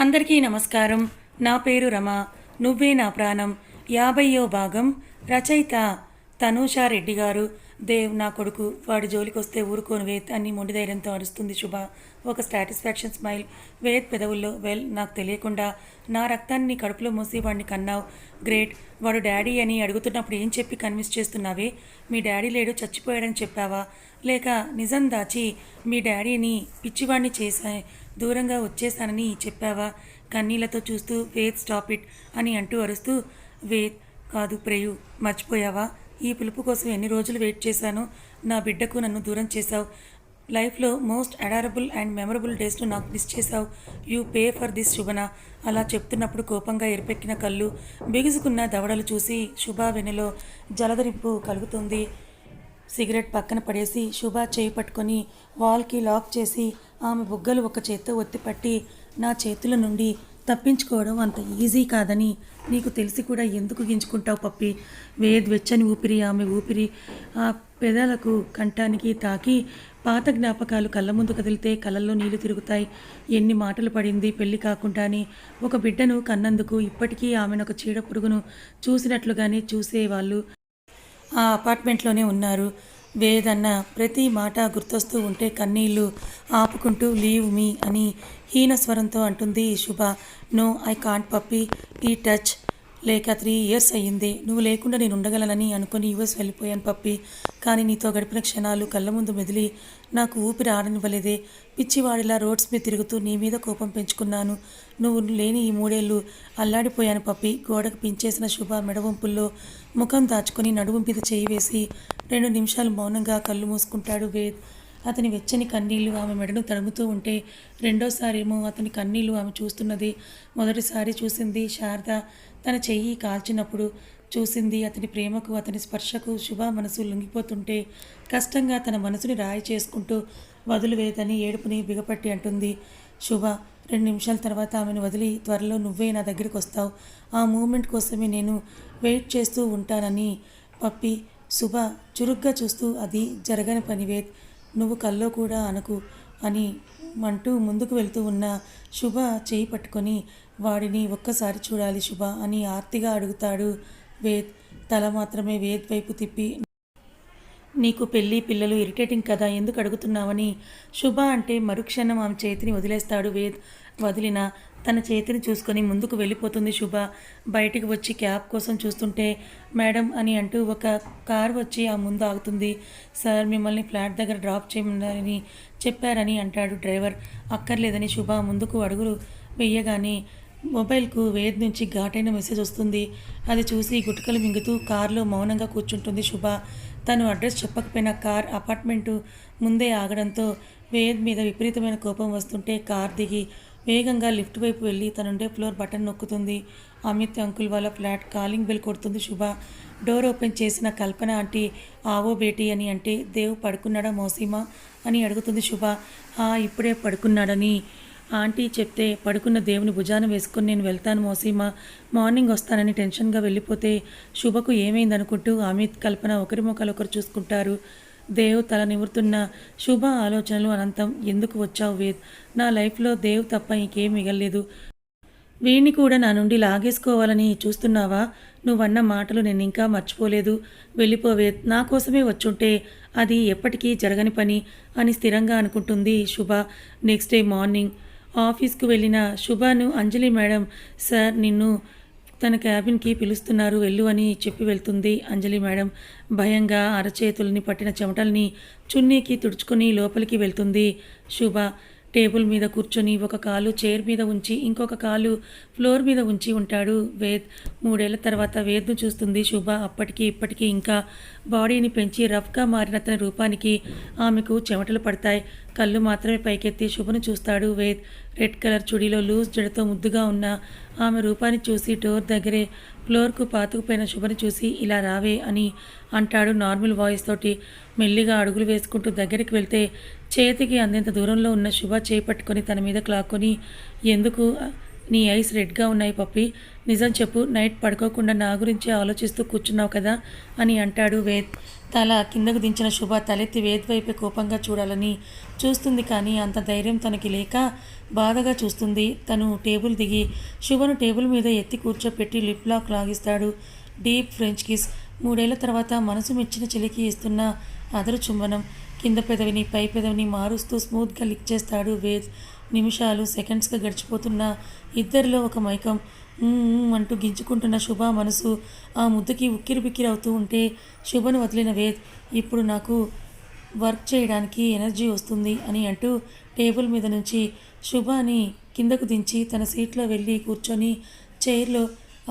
అందరికీ నమస్కారం. నా పేరు రమ. నువ్వే నా ప్రాణం. యాభయో భాగం. రచయిత తనూషారెడ్డి గారు. దేవ్ నా కొడుకు. వాడి జోలికొస్తే ఊరుకోను వేద్ అని మొండిధైర్యంతో అరుస్తుంది శుభ. ఒక సాటిస్ఫాక్షన్ స్మైల్ వేద్ పెదవుల్లో వెల్ నాకు తెలియకుండా నా రక్తాన్ని నీ కడుపులో మూసి వాడిని కన్నావు. గ్రేట్ వాడు డాడీ అని అడుగుతున్నప్పుడు ఏం చెప్పి కన్విన్స్ చేస్తున్నావే? మీ డాడీ లేడు చచ్చిపోయాడని చెప్పావా? లేక నిజం దాచి మీ డాడీని పిచ్చివాడిని చేసా దూరంగా వచ్చేసానని చెప్పావా? కన్నీళ్ళతో చూస్తూ వేద్ స్టాప్ ఇట్ అని అంటూ అరుస్తూ వేద్ కాదు ప్రేయు మర్చిపోయావా? ఈ పిలుపు కోసం ఎన్ని రోజులు వెయిట్ చేశాను? నా బిడ్డకు నన్ను దూరం చేశావు. లైఫ్లో మోస్ట్ అడారబుల్ అండ్ మెమరబుల్ డేస్ను నాకు మిస్ చేశావు. యూ పే ఫర్ దిస్ శుభన. అలా చెప్తున్నప్పుడు కోపంగా ఎరిపెక్కిన కళ్ళు బిగుసుకున్న దవడలు చూసి శుభ వెనులో జలదరింపు కలుగుతుంది. సిగరెట్ పక్కన పడేసి శుభ చేయి పట్టుకొని వాల్కి లాక్ చేసి ఆమె బుగ్గలు ఒక చేత్తో ఒత్తిపట్టి నా చేతుల నుండి తప్పించుకోవడం అంత ఈజీ కాదని నీకు తెలిసి కూడా ఎందుకు గింజుకుంటావు పప్పి? వేద్ వెచ్చని ఊపిరి ఆమె ఊపిరి. ఆ పెదాలకు కంఠానికి తాకి పాత జ్ఞాపకాలు కళ్ళ ముందు కదిలితే కళ్ళల్లో నీళ్ళు తిరుగుతాయి. ఎన్ని మాటలు పడింది పెళ్ళి కాకుండాని ఒక బిడ్డను కన్నందుకు ఇప్పటికీ ఆమెను ఒక చీడ పురుగును చూసినట్లుగానే చూసేవాళ్ళు. ఆ అపార్ట్మెంట్లోనే ఉన్నారు. వేదన్న ప్రతి మాట గుర్తొస్తూ ఉంటే కన్నీళ్ళు ఆపుకుంటూ లీవ్ మీ అని హీన స్వరంతో అంటుంది Shubha. No I can't puppy ఈ టచ్ లేక త్రీ ఇయర్స్ అయ్యింది. నువ్వు లేకుండా నేను ఉండగలనని అనుకుని యూఎస్ వెళ్ళిపోయాను పప్పి. కానీ నీతో గడిపిన క్షణాలు కళ్ళ ముందు మెదిలి నాకు ఊపిరి ఆడనివ్వలేదే. పిచ్చివాడిలా రోడ్స్ మీద తిరుగుతూ నీ మీద కోపం పెంచుకున్నాను. నువ్వు లేని ఈ మూడేళ్ళు అల్లాడిపోయాను పప్పి. గోడకు పించేసిన శుభ మెడవంపుల్లో ముఖం దాచుకుని నడుము మీద చేయి వేసి రెండు నిమిషాలు మౌనంగా కళ్ళు మూసుకుంటాడు వేద్. అతని వెచ్చని కన్నీళ్ళు ఆమె మెడను తడుముతూ ఉంటే రెండోసారేమో అతని కన్నీళ్ళు ఆమె చూస్తున్నది. మొదటిసారి చూసింది శారద. తన చెయ్యి కాల్చినప్పుడు చూసింది అతని ప్రేమకు అతని స్పర్శకు శుభ మనసు లొంగిపోతుంటే కష్టంగా తన మనసుని రాయి చేసుకుంటూ వదిలివేయదని ఏడుపుని బిగపట్టి అంటుంది. శుభ రెండు నిమిషాల తర్వాత ఆమెను వదిలి త్వరలో నువ్వే నా దగ్గరికి వస్తావు. ఆ మూమెంట్ కోసమే నేను వెయిట్ చేస్తూ ఉంటానని పప్పి శుభ చురుగ్గా చూస్తూ అది జరగని పనివేద్ నువ్వు కల్లో కూడా అనకు అని అంటూ ముందుకు వెళ్తూ ఉన్న శుభ చేయి పట్టుకొని వాడిని ఒక్కసారి చూడాలి శుభ అని ఆర్తిగా అడుగుతాడు వేద్ తల మాత్రమే వేద్ వైపు తిప్పి నీకు పెళ్ళి పిల్లలు ఇరిటేటింగ్ కదా ఎందుకు అడుగుతున్నావని? శుభ అంటే మరుక్షణం ఆమె చేతిని వదిలేస్తాడు వేద్. వదిలిన తన చేతిని చూసుకొని ముందుకు వెళ్ళిపోతుంది శుభ. బయటికి వచ్చి క్యాబ్ కోసం చూస్తుంటే మేడం అని అంటూ ఒక కార్ వచ్చి ఆ ముందు ఆగుతుంది. సార్ మిమ్మల్ని ఫ్లాట్ దగ్గర డ్రాప్ చేయమని చెప్పారని అంటాడు డ్రైవర్. అక్కర్లేదని శుభ ముందుకు అడుగులు వెయ్యగానే మొబైల్కు వేద్ నుంచి ఘాటైన మెసేజ్ వస్తుంది. అది చూసి గుట్కలు మింగుతూ కారులో మౌనంగా కూర్చుంటుంది శుభ. తను అడ్రస్ చెప్పకపోయినా కార్ అపార్ట్మెంటు ముందే ఆగడంతో వేద్ మీద విపరీతమైన కోపం వస్తుంటే కార్ దిగి వేగంగా లిఫ్ట్ వైపు వెళ్ళి తనుండే ఫ్లోర్ బటన్ నొక్కుతుంది. అమిత్ అంకుల్ వాళ్ళ ఫ్లాట్ కాలింగ్ బెల్ కొడుతుంది శుభ. డోర్ ఓపెన్ చేసిన కల్పన ఆంటీ ఆవో బేటీ అని అంటే దేవు పడుకున్నాడా మోసీమా? అని అడుగుతుంది శుభ. ఆ ఇప్పుడే పడుకున్నాడని ఆంటీ చెప్తే పడుకున్న దేవుని భుజాన వేసుకుని నేను వెళ్తాను మోసీమా. మార్నింగ్ వస్తానని టెన్షన్గా వెళ్ళిపోతే శుభకు ఏమైందనుకుంటూ అమిత్ కల్పన ఒకరి ముఖాలు ఒకరు చూసుకుంటారు. దేవ్ తల నిమురుతున్న శుభ ఆలోచనలు అనంతం ఎందుకు వచ్చావు వేద్ నా లైఫ్లో దేవ్ తప్ప ఇంకేం మిగలలేదు. వీణ్ణి కూడా నా నుండి లాగేసుకోవాలని చూస్తున్నావా? నువ్వన్న మాటలు నేను ఇంకా మర్చిపోలేదు. వెళ్ళిపోవే నా కోసమే వచ్చుంటే అది ఎప్పటికీ జరగని పని అని స్థిరంగా అనుకుంటుంది శుభ. నెక్స్ట్ డే మార్నింగ్ ఆఫీస్కు వెళ్ళిన శుభాను అంజలి మేడం సార్ నిన్ను తన క్యాబిన్కి పిలుస్తున్నారు వెళ్ళు అని చెప్పి వెళ్తుంది. అంజలి మేడం భయంగా అరచేతుల్ని పట్టిన చెమటల్ని చున్నీకి తుడుచుకొని లోపలికి వెళ్తుంది. శుభ టేబుల్ మీద కూర్చొని ఒక కాలు చైర్ మీద ఉంచి ఇంకొక కాలు ఫ్లోర్ మీద ఉంచి ఉంటాడు వేద్. మూడేళ్ళ తర్వాత వేద్ను చూస్తుంది శుభ. అప్పటికి ఇప్పటికీ ఇంకా బాడీని పెంచి రఫ్గా మారిన తన రూపానికి ఆమెకు చెమటలు పడతాయి. కళ్ళు మాత్రమే పైకెత్తి శుభను చూస్తాడు వేద్. రెడ్ కలర్ చుడీలో లూజ్ జడతో ముద్దుగా ఉన్న ఆమె రూపాన్ని చూసి డోర్ దగ్గరే ఫ్లోర్కు పాతుకుపోయిన శుభని చూసి ఇలా రావే అని అంటాడు నార్మల్ వాయిస్ తోటి. మెల్లిగా అడుగులు వేసుకుంటూ దగ్గరికి వెళ్తే చేతికి అందేంత దూరంలో ఉన్న శుభ చేపట్టుకొని తన మీద క్లాక్కొని ఎందుకు? నీ ఐస్ రెడ్గా ఉన్నాయి పప్పి. నిజం చెప్పు నైట్ పడుకోకుండా నా గురించి ఆలోచిస్తూ కూర్చున్నావు కదా అని అంటాడు వేద్. తల కిందకు దించిన శుభ తలెత్తి వేద్ వైపే కోపంగా చూడాలని చూస్తుంది కానీ అంత ధైర్యం తనకి లేక బాధగా చూస్తుంది. తను టేబుల్ దిగి శుభను టేబుల్ మీద ఎత్తి కూర్చోపెట్టి lip lock లాగిస్తాడు. Deep French kiss. మూడేళ్ళ తర్వాత మనసు మెచ్చిన చెలికి ఇస్తున్న అదరు చుంబనం. కింద పెదవిని పై పెదవిని మారుస్తూ స్మూత్గా లిక్ చేస్తాడు వేద్. నిమిషాలు సెకండ్స్గా గడిచిపోతున్న ఇద్దరిలో ఒక మైకం. అంటూ గింజుకుంటున్న శుభ మనసు ఆ ముద్దుకి ఉక్కిరి బిక్కిరి అవుతూ ఉంటే శుభను వదిలిన వేద్ ఇప్పుడు నాకు వర్క్ చేయడానికి ఎనర్జీ వస్తుంది అని అంటూ టేబుల్ మీద నుంచి శుభాని కిందకు దించి తన సీట్లో వెళ్ళి కూర్చొని చైర్లో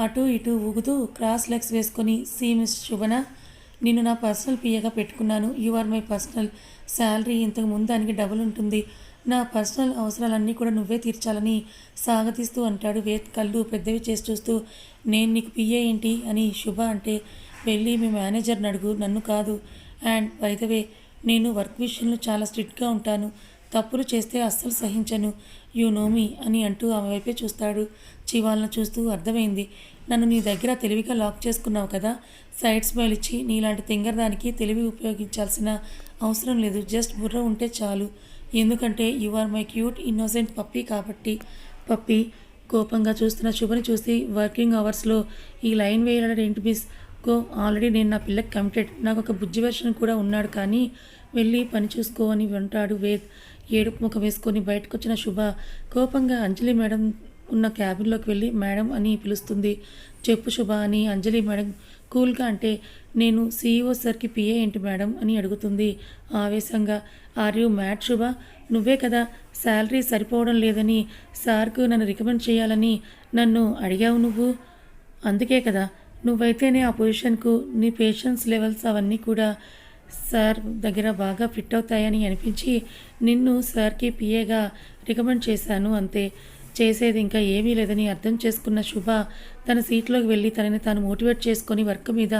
అటు ఇటు ఊగుతూ క్రాస్ లెగ్స్ వేసుకొని సీమిస్ శుభన? నిన్ను నా పర్సనల్ పిఏగా పెట్టుకున్నాను. You are my personal salary ఇంతకు ముందు దానికి డబుల్ ఉంటుంది. నా పర్సనల్ అవసరాలన్నీ కూడా నువ్వే తీర్చాలని సాగతీస్తూ అంటాడు వేద్ కళ్ళు పెద్దవి చేసి చూస్తూ. నేను నీకు పిఏ ఏంటి అని శుభ అంటే వెళ్ళి మీ మేనేజర్ని అడుగు నన్ను కాదు. అండ్ వైదవే నేను వర్క్ విషయంలో చాలా స్ట్రిక్ట్గా ఉంటాను. తప్పులు చేస్తే అస్సలు సహించను. యు నో మీ అని అంటూ ఆమె వైపే చూస్తాడు. చివాలను చూస్తూ అర్థమైంది. నన్ను నీ దగ్గర తెలివిగా లాక్ చేసుకున్నావు కదా. సైడ్ స్మైల్ ఇచ్చి నీలాంటి తింగరదానికి తెలివి ఉపయోగించాల్సిన అవసరం లేదు. జస్ట్ బుర్ర ఉంటే చాలు. ఎందుకంటే you are my cute innocent puppy కాబట్టి. పప్పీ కోపంగా చూస్తున్న శుభని చూసి వర్కింగ్ అవర్స్లో ఈ లైన్ వేయాలని ఏంటి మిస్? కో ఆల్రెడీ నేను నా పిల్లకి కమిటెడ్ నాకు ఒక బుజ్జి వెర్షన్ కూడా ఉన్నాడు కానీ వెళ్ళి పని చూసుకో అని వింటాడు వేద్. ఏడుపు ముఖం వేసుకొని బయటకు వచ్చిన శుభ. కోపంగా అంజలి మేడం ఉన్న క్యాబిన్లోకి వెళ్ళి మేడం అని పిలుస్తుంది. చెప్పు శుభ అని అంజలి మేడం కూల్గా అంటే నేను సీఈఓ సార్కి పిఏ ఏంటి మేడం అని అడుగుతుంది. ఆవేశంగా ఆర్ యూ మ్యాట్ శుభ? నువ్వే కదా శాలరీ సరిపోవడం లేదని సార్కు నన్ను రికమెండ్ చేయాలని నన్ను అడిగావు నువ్వు? అందుకే కదా నువ్వైతేనే ఆ పొజిషన్కు నీ పేషెన్స్ లెవెల్స్ అవన్నీ కూడా సార్ దగ్గర బాగా ఫిట్ అవుతాయని అనిపించి నిన్ను సార్కి పిఏగా రికమెండ్ చేశాను అంతే. చేసేది ఇంకా ఏమీ లేదని అర్థం చేసుకున్న శుభ తన సీట్లోకి వెళ్ళి తనని తాను మోటివేట్ చేసుకొని వర్క్ మీద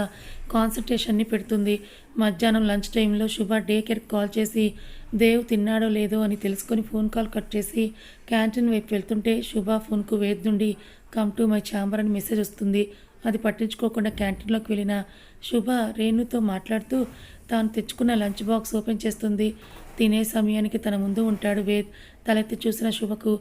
కాన్సన్ట్రేషన్ని పెడుతుంది. మధ్యాహ్నం లంచ్ టైంలో శుభ డే కేర్కి కాల్ చేసి దేవ్ తిన్నాడో లేదో? అని తెలుసుకొని ఫోన్ కాల్ కట్ చేసి క్యాంటీన్ వైపు వెళ్తుంటే శుభ ఫోన్కు వేద్ నుండి కమ్ టు మై ఛాంబర్ అని మెసేజ్ వస్తుంది. అది పట్టించుకోకుండా క్యాంటీన్లోకి వెళ్ళిన శుభ రేణుతో మాట్లాడుతూ తాను తెచ్చుకున్న లంచ్ బాక్స్ ఓపెన్ చేస్తుంది. తినే సమయానికి తన ముందు ఉంటాడు వేద్. తలెత్తి చూసిన శుభకు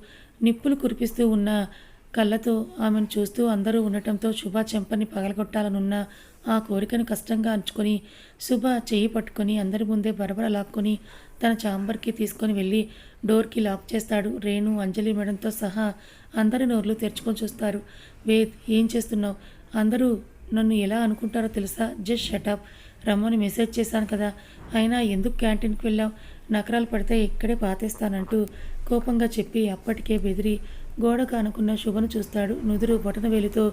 నిప్పులు కురిపిస్తూ ఉన్న కళ్ళతో ఆమెను చూస్తూ అందరూ ఉండటంతో శుభ చెంపని పగలగొట్టాలనున్న ఆ కోరికను కష్టంగా అంచుకొని శుభ చేయి పట్టుకొని అందరి ముందే బరబర లాక్కొని తన చాంబర్కి తీసుకొని వెళ్ళి డోర్కి లాక్ చేస్తాడు. రేణు అంజలి మేడంతో సహా అందరి నోర్లు తెరుచుకొని చూస్తారు. వేద్ ఏం చేస్తున్నావు? అందరూ నన్ను ఎలా అనుకుంటారో తెలుసా? జస్ట్ షటప్ రమ్మని మెసేజ్ చేశాను కదా. అయినా ఎందుకు క్యాంటీన్కి వెళ్ళావు? నకరాలు పడితే ఇక్కడే పాతేస్తానంటూ కోపంగా చెప్పి అప్పటికే బెదిరి గోడకు అనుకున్న శుభను చూస్తాడు. నుదురు బొటన వేలితో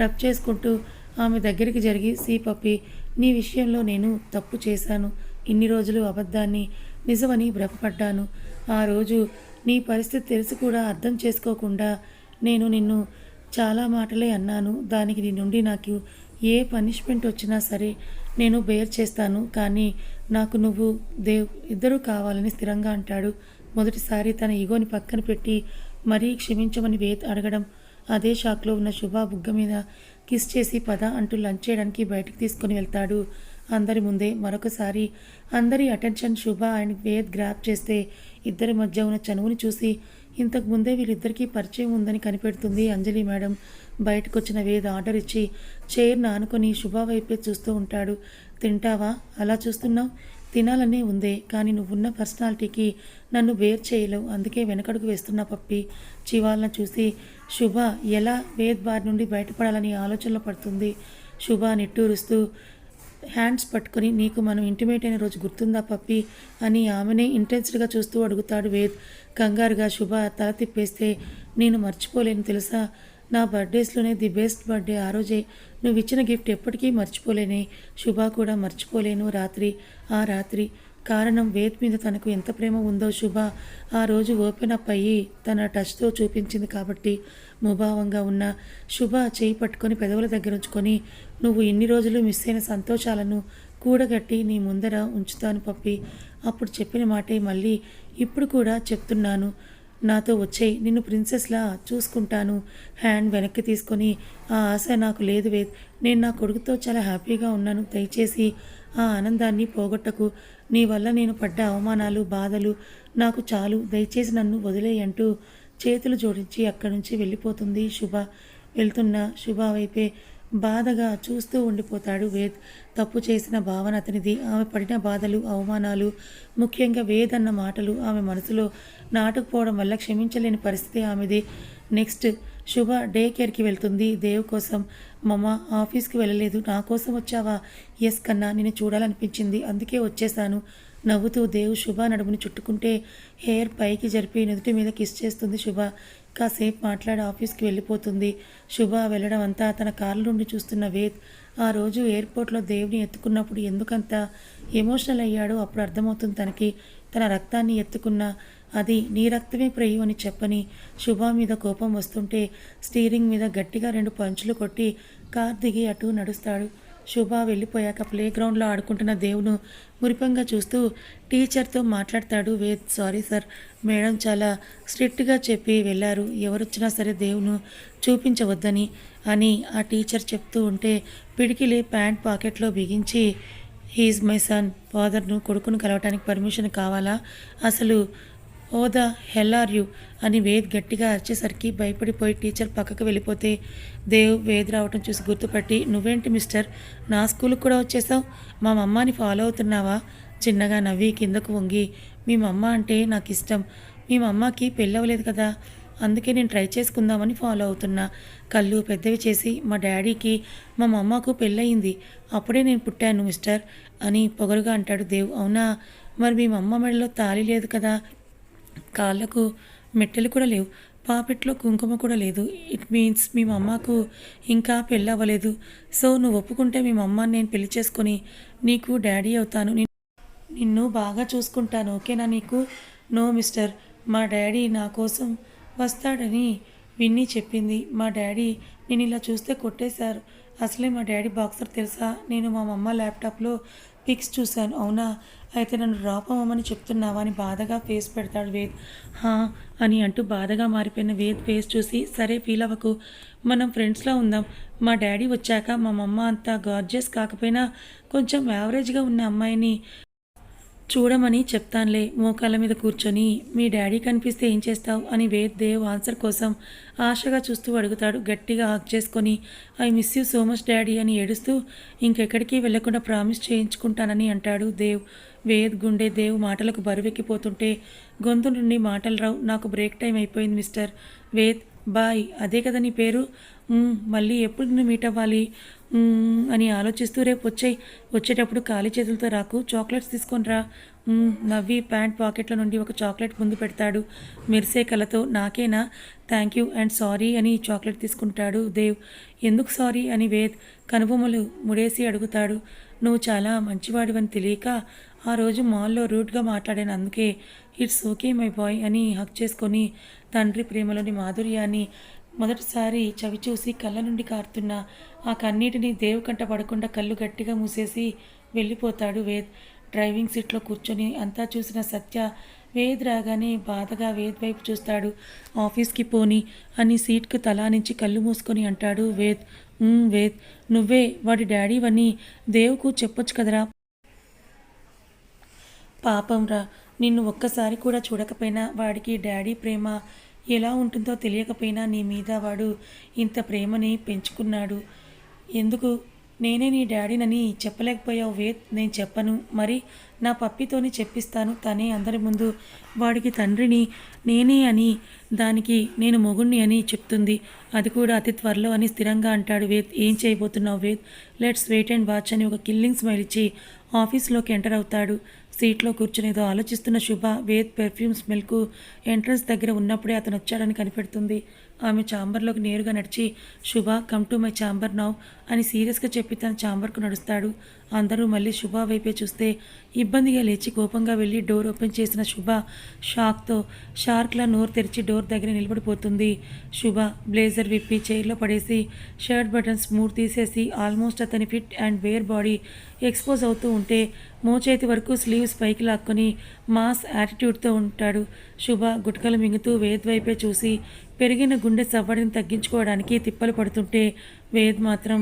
రబ్ చేసుకుంటూ ఆమె దగ్గరికి జరిగి సీ పప్పి నీ విషయంలో నేను తప్పు చేశాను. ఇన్ని రోజులు అబద్ధాన్ని నిజమని భ్రమపడ్డాను. ఆ రోజు నీ పరిస్థితి తెలిసి కూడా అర్థం చేసుకోకుండా నేను నిన్ను చాలా మాటలే అన్నాను. దానికి నీ నుండి నాకు ఏ పనిష్మెంట్ వచ్చినా సరే నేను బేర్ చేస్తాను. కానీ నాకు నువ్వు దేవ్ ఇద్దరూ కావాలని స్థిరంగా అంటాడు. మొదటిసారి తన ఈగోని పక్కన పెట్టి మరీ క్షమించమని వేద్ అడగడం అదే షాక్లో ఉన్న శుభ బుగ్గ మీద కిస్ చేసి పద అంటూ లంచ్ చేయడానికి బయటికి తీసుకొని వెళ్తాడు. అందరి ముందే మరొకసారి అందరి అటెన్షన్ శుభ ఆయన వేద్ గ్రాప్ చేస్తే ఇద్దరి మధ్య ఉన్న చనువుని చూసి ఇంతకు ముందే వీళ్ళిద్దరికీ పరిచయం ఉందని కనిపెడుతుంది అంజలి మేడం. బయటకు వచ్చిన వేద్ ఆర్డర్ ఇచ్చి చైర్ను ఆనుకొని శుభ వైపే చూస్తూ ఉంటాడు. తింటావా? అలా చూస్తున్నావు? తినాలనే ఉందే కానీ నువ్వున్న పర్సనాలిటీకి నన్ను వేర్ చేయలేవు. అందుకే వెనకడుగు వేస్తున్న పప్పి. చివాలను చూసి శుభ ఎలా వేద్ బార్ నుండి బయటపడాలని ఆలోచనలో పడుతుంది. శుభ నిట్టూరుస్తూ హ్యాండ్స్ పట్టుకొని నీకు మనం ఇంటిమేట్ అయిన రోజు గుర్తుందా పప్పి? అని ఆమెనే ఇంటెన్స్డ్గా చూస్తూ అడుగుతాడు వేద్. కంగారుగా శుభ తల తిప్పేస్తే నేను మర్చిపోలేను తెలుసా? నా బర్త్డేస్లోనే ది బెస్ట్ బర్త్డే ఆ రోజే. నువ్వు ఇచ్చిన గిఫ్ట్ ఎప్పటికీ మర్చిపోలేని. శుభ కూడా మర్చిపోలేను రాత్రి. ఆ రాత్రి. కారణం వేద్ మీద తనకు ఎంత ప్రేమ ఉందో శుభ. ఆ రోజు ఓపెన్ అప్ అయ్యి తన టచ్తో చూపించింది కాబట్టి ముభావంగా ఉన్న శుభ చేయి పట్టుకొని పెదవుల దగ్గర ఉంచుకొని నువ్వు ఇన్ని రోజులు మిస్ అయిన సంతోషాలను కూడగట్టి నీ ముందర ఉంచుతాను పప్పి. అప్పుడు చెప్పిన మాటే మళ్ళీ ఇప్పుడు కూడా చెప్తున్నాను. నాతో వచ్చేయి నిన్ను ప్రిన్సెస్లా చూసుకుంటాను. హ్యాండ్ వెనక్కి తీసుకొని ఆ ఆశ నాకు లేదు వేద్ నేను నా కొడుకుతో చాలా హ్యాపీగా ఉన్నాను. దయచేసి ఆ ఆనందాన్ని పోగొట్టకు. నీ వల్ల నేను పడ్డ అవమానాలు బాధలు నాకు చాలు. దయచేసి నన్ను వదిలేయంటూ చేతులు జోడించి అక్కడి నుంచి వెళ్ళిపోతుంది శుభ. వెళ్తున్న శుభ వైపే బాధగా చూస్తూ ఉండిపోతాడు వేద్. తప్పు చేసిన భావన అతనిది. ఆమె పడిన బాధలు అవమానాలు ముఖ్యంగా వేద్ అన్న మాటలు ఆమె మనసులో నాటుకుపోవడం వల్ల క్షమించలేని పరిస్థితి ఆమెది. నెక్స్ట్ శుభ డే కేర్కి వెళ్తుంది. దేవ్ కోసం మమ్మ ఆఫీస్కి వెళ్ళలేదు. నా కోసం వచ్చావా? ఎస్ కన్నా నేను చూడాలనిపించింది. అందుకే వచ్చేసాను నవ్వుతూ దేవ్ శుభ నడుముని చుట్టుకుంటే హెయిర్ పైకి జరిపి నుదుటి మీద కిస్ చేస్తుంది శుభ. కాసేపు మాట్లాడి ఆఫీస్కి వెళ్ళిపోతుంది. శుభ వెళ్ళడం అంతా తన కార్ల నుండి చూస్తున్న వేద్ ఆ రోజు ఎయిర్పోర్ట్లో దేవుని ఎత్తుకున్నప్పుడు ఎందుకంత ఎమోషనల్ అయ్యాడో అప్పుడు అర్థమవుతుంది తనకి. తన రక్తాన్ని ఎత్తుకున్న అది నీ రక్తమే ప్రేయు అని చెప్పని శుభ మీద కోపం వస్తుంటే స్టీరింగ్ మీద గట్టిగా రెండు పంచులు కొట్టి కార్ దిగి అటు నడుస్తాడు. శుభ వెళ్ళిపోయాక ప్లే గ్రౌండ్లో ఆడుకుంటున్న దేవును మురిపంగా చూస్తూ టీచర్తో మాట్లాడతాడు. Ved sorry sir. మేడం చాలా స్ట్రిక్ట్గా చెప్పి వెళ్ళారు. ఎవరొచ్చినా సరే దేవును చూపించవద్దని అని ఆ టీచర్ చెప్తూ ఉంటే పిడికిలి ప్యాంట్ పాకెట్లో బిగించి హీజ్ మై సన్. ఫాదర్ను కొడుకును కలవటానికి పర్మిషన్ కావాలా? అసలు oh the hell are you? అని వేద్ గట్టిగా అరిచేసరికి భయపడిపోయి టీచర్ పక్కకు వెళ్ళిపోతే దేవ్ వేద్ రావటం చూసి గుర్తుపట్టి నువ్వేంటి మిస్టర్? నా స్కూల్కి కూడా వచ్చేసావు? మా మమ్మని ఫాలో అవుతున్నావా? చిన్నగా నవ్వి కిందకు వంగి మీ మమ్మ అంటే నాకు ఇష్టం. మీ మమ్మకి పెళ్ళవలేదు కదా. అందుకే నేను ట్రై చేసుకుందామని ఫాలో అవుతున్నా. కళ్ళు పెద్దవి చేసి మా డాడీకి మా మమ్మకు పెళ్ళయింది. అప్పుడే నేను పుట్టాను మిస్టర్ అని పొగరుగా అంటాడు దేవ్. అవునా? మరి మీ మమ్మ మెడలో తాళి లేదు కదా. కాళ్ళకు మెట్టెలు కూడా లేవు. పాపెట్లో కుంకుమ కూడా లేదు. ఇట్ మీన్స్ మీ మమ్మకు ఇంకా పెళ్ళి అవ్వలేదు. సో నువ్వు ఒప్పుకుంటే మీ మమ్మని నేను పెళ్ళి చేసుకొని నీకు డాడీ అవుతాను. నిన్ను బాగా చూసుకుంటాను. ఓకేనా నీకు? నో మిస్టర్ మా డాడీ నా కోసం వస్తాడని విన్నీ చెప్పింది. మా డాడీ నేను ఇలా చూస్తే కొట్టేశారు. అసలే మా డాడీ బాక్సర్ తెలుసా? నేను మా మమ్మ ల్యాప్టాప్లో పిక్స్ చూశాను. అవునా? అయితే నన్ను డ్రాప్ చెప్తున్నావా అని బాధగా ఫేస్ పెడతాడు వేద్. హా అని అంటూ బాధగా మారిపోయిన వేద్ ఫేస్ చూసి సరే ఫీల్ అవ్వకు. మనం ఫ్రెండ్స్లో ఉందాం. మా డాడీ వచ్చాక మా మమ్మ అంత గార్జియస్ కాకపోయినా కొంచెం యావరేజ్గా ఉన్న అమ్మాయిని చూడమని చెప్తానులే. మోకాళ్ళ మీద కూర్చొని మీ డాడీ కనిపిస్తే ఏం చేస్తావు? అని వేద్ దేవ్ ఆన్సర్ కోసం ఆశగా చూస్తూ అడుగుతాడు. గట్టిగా హక్ చేసుకొని I miss you so much daddy అని ఏడుస్తూ ఇంకెక్కడికి వెళ్ళకుండా ప్రామిస్ చేయించుకుంటానని అంటాడు దేవ్. వేద్ గుండె దేవ్ మాటలకు బరువెక్కిపోతుంటే గొంతు నుండి మాటలు రావు. నాకు బ్రేక్ టైం అయిపోయింది మిస్టర్ వేద్. బాయ్. అదే కదా నీ పేరు? మళ్ళీ ఎప్పుడు నిన్ను మీట్ అవ్వాలి? అని ఆలోచిస్తూ రేపు వచ్చాయి. వచ్చేటప్పుడు ఖాళీ చేతులతో రాకు. చాక్లెట్స్ తీసుకొని రా. నవ్వి ప్యాంట్ పాకెట్లో నుండి ఒక చాక్లెట్ ముందు పెడతాడు. మెరిసే కలతో నాకేనా? థ్యాంక్ యూ అండ్ సారీ అని చాక్లెట్ తీసుకుంటాడు దేవ్. ఎందుకు సారీ? అని వేద్ కనుబొమ్మలు ముడేసి అడుగుతాడు. నువ్వు చాలా మంచివాడివని తెలియక ఆ రోజు మాల్లో రూట్గా మాట్లాడాను అందుకే ఇట్స్ ఓకే మై బాయ్ అని హక్ చేసుకొని తండ్రి ప్రేమలోని మాధుర్యాన్ని మొదటిసారి చవి చూసి కళ్ళ నుండి కారుతున్న ఆ కన్నీటిని దేవు కంట పడకుండా కళ్ళు గట్టిగా మూసేసి వెళ్ళిపోతాడు వేద్. డ్రైవింగ్ సీట్లో కూర్చొని అంతా చూసిన సత్య వేద్ రాగానే బాధగా వేద్ వైపు చూస్తాడు. ఆఫీస్కి పోని అని సీట్కు తలా నుంచి కళ్ళు మూసుకొని అంటాడు వేద్. వేద్ నువ్వే వాడి డాడీవని దేవుకు చెప్పొచ్చు కదరా? పాపంరా నిన్ను ఒక్కసారి కూడా చూడకపోయినా వాడికి డాడీ ప్రేమ ఎలా ఉంటుందో తెలియకపోయినా నీ మీద వాడు ఇంత ప్రేమని పెంచుకున్నాడు. ఎందుకు? నేనే నీ డాడీనని చెప్పలేకపోయావు వేద్ నేను చెప్పను. మరి నా పప్పితోని చెప్పిస్తాను తనే అందరి ముందు. వాడికి తండ్రిని నేనే అని దానికి నేను మొగుణ్ణి అని చెప్తుంది. అది కూడా అతి త్వరలో అని స్థిరంగా అంటాడు వేద్. ఏం చేయబోతున్నావు Ved? Let's wait and watch అని ఒక కిల్లింగ్ స్మైల్ ఇచ్చి ఆఫీస్లోకి ఎంటర్ అవుతాడు. సీట్లో కూర్చునేదో ఆలోచిస్తున్న శుభ వేద్ పెర్ఫ్యూమ్ స్మెల్కు ఎంట్రన్స్ దగ్గర ఉన్నప్పుడే అతను వచ్చాడని కనిపెడుతుంది. ఆమె ఛాంబర్లోకి నేరుగా నడిచి Shubha come to my chamber now అని సీరియస్గా చెప్పి తన ఛాంబర్కు నడుస్తాడు. అందరూ మళ్ళీ శుభ వైపే చూస్తే ఇబ్బందిగా లేచి కోపంగా వెళ్ళి డోర్ ఓపెన్ చేసిన శుభ షాక్తో షార్క్లా నోరు తెరిచి డోర్ దగ్గర నిలబడిపోతుంది. శుభ బ్లేజర్ విప్పి చైర్లో పడేసి షర్ట్ బటన్స్ మూడు తీసేసి ఆల్మోస్ట్ అతని fit and wear body expose అవుతూ ఉంటే మోచేతి వరకు స్లీవ్స్ పైకి లాక్కొని మాస్ యాటిట్యూడ్తో ఉంటాడు. శుభ గుట్కలు మింగుతూ వేద్ వైపే చూసి పెరిగిన గుండె సవ్వడిని తగ్గించుకోవడానికి తిప్పలు పడుతుంటే వేద్ మాత్రం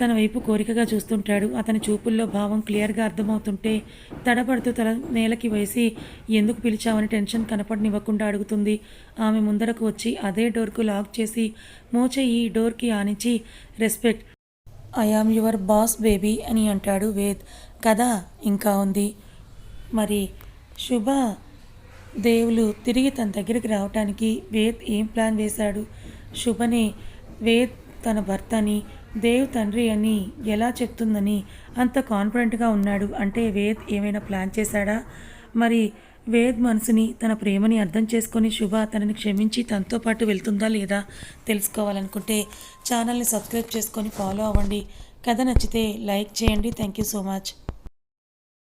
తన వైపు కోరికగా చూస్తుంటాడు. అతని చూపుల్లో భావం క్లియర్గా అర్థమవుతుంటే తడబడుతూ తల నేలకి వేసి ఎందుకు పిలిచామని టెన్షన్ కనపడనివ్వకుండా అడుగుతుంది. ఆమె ముందరకు వచ్చి అదే డోర్కు లాక్ చేసి మోచే ఈ డోర్కి ఆనించి respect I am your boss baby అని అంటాడు వేద్. కదా ఇంకా ఉంది. మరి శుభ దేవులు తిరిగి తన దగ్గరికి రావటానికి వేద్ ఏం ప్లాన్ వేశాడు? శుభని వేద్ తన భర్త అని దేవ్ తండ్రి అని ఎలా చెప్తుందని అంత కాన్ఫిడెంట్గా ఉన్నాడు అంటే వేద్ ఏమైనా ప్లాన్ చేశాడా? మరి వేద్ మనసుని తన ప్రేమని అర్థం చేసుకొని శుభ తనని క్షమించి తనతో పాటు వెళ్తుందా లేదా తెలుసుకోవాలనుకుంటే ఛానల్ని సబ్స్క్రైబ్ చేసుకొని ఫాలో అవ్వండి. కథ నచ్చితే లైక్ చేయండి. Thank you so much.